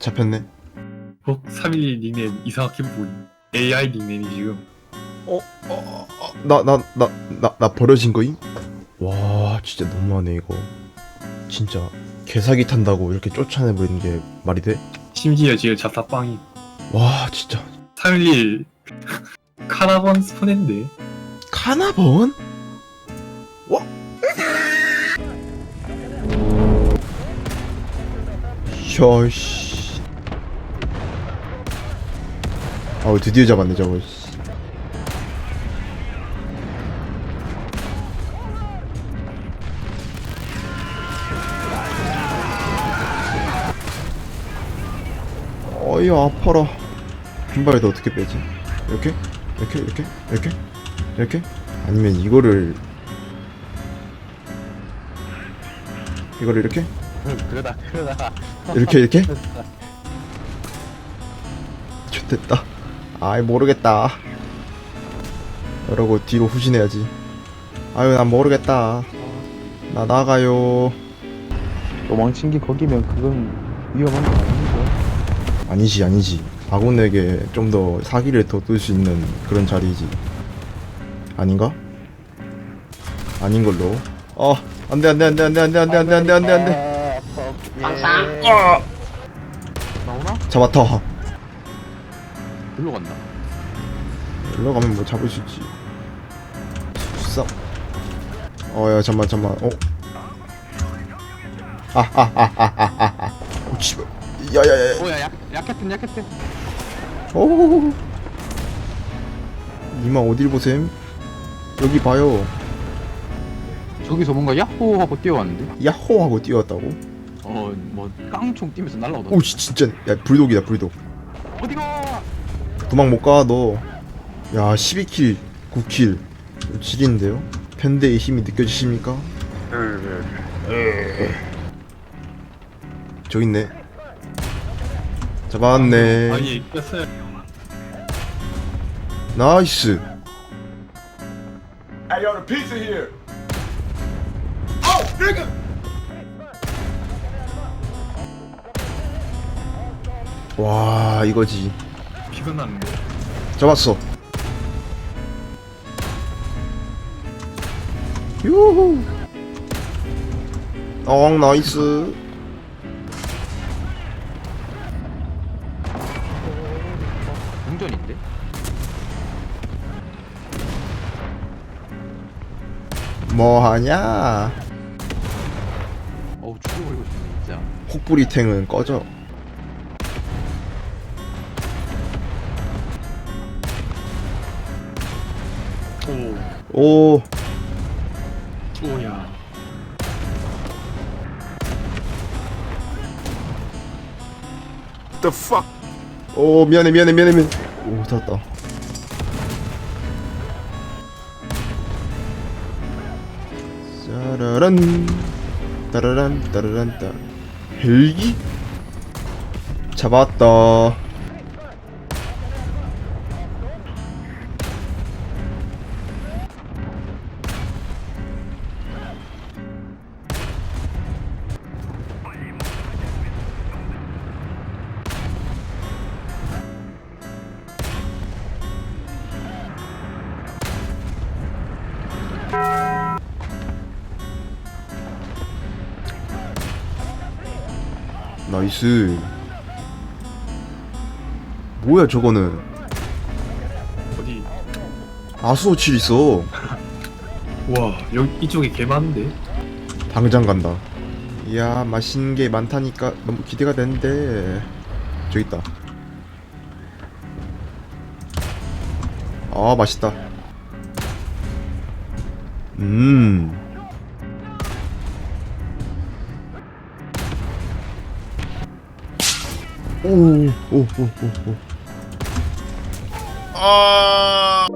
잡혔네. 어? 3일 닉네임 이상하게 보임 AI 닉네임이 지금 나 나 나 나 나 버려진 거임? 와 진짜 너무하네 이거. 진짜 개사기 탄다고 이렇게 쫓아내버리는 게 말이 돼? 심지어 지금 잡사빵이 와 진짜 3일 카나번 스폰했는데 카나본? 와. 야씨. 아우 드디어 잡았네 저거. 씨. 어이 아파라. 한 발에 더 어떻게 빼지? 이렇게? 이렇게? 이렇게? 이렇게? 이렇게? 아니면 이거를 이거를 이렇게? 응, 그러다 그러다 이렇게 이렇게? 좋됐다 아이 모르겠다. 이러고 뒤로 후진해야지. 아유 난 모르겠다. 나 나가요. 도망친 게 거기면 그건 위험한 거 아니죠? 아니지 아니지. 아군에게 좀 더 사기를 돋을 수 있는 그런 자리이지. 아닌가? 아닌 걸로. 어 안돼 안돼 안돼 안돼 안돼 안돼 안돼 안돼 안돼 안돼. 항상 나오나? 잡았다 일로 간다. 일로 가면 뭐 잡을 수 있지. 싹 어야 잠만 잠만. 어? 아아아아아아아. 오 씨발. 야야야 오야 약, 약했든 약했든 오. 이마 어딜 보셈? 여기 봐요. 저기서 뭔가 야호 하고 뛰어왔는데? 야호 하고 뛰어왔다고? 어뭐 깡총 뛰면서 날라오던데? 오 씨, 진짜. 야 불독이다 불독. 어디가 도망 못 가 너. 야 12킬 9킬. 질인데요? 팬데의 힘이 느껴지십니까? 저기 있네. 잡았네. 아니 뺐어요. 나이스. Hey, yo, the pizza here. Oh, nigga! 와 이거지 피가 났는데? 잡았어. 유후. 어 나이스. 동전인데? 뭐하냐? 어우 죽여버리고 싶네 진짜. 혹부리탱은 꺼져 오. 오. 오야 The fuck? 오 미안해 미안해 미안해 미안해. 오 잡았다. 짜라란. 따라란 따라란 따. 헬기? 잡았다 나이스. 뭐야 저거는? 어디? 아수호칠 있어. 와 여기 이쪽에 개 많은데? 당장 간다. 이야 맛있는 게 많다니까 너무 기대가 되는데. 저기 있다. 아 맛있다. 음 오오오오오. 아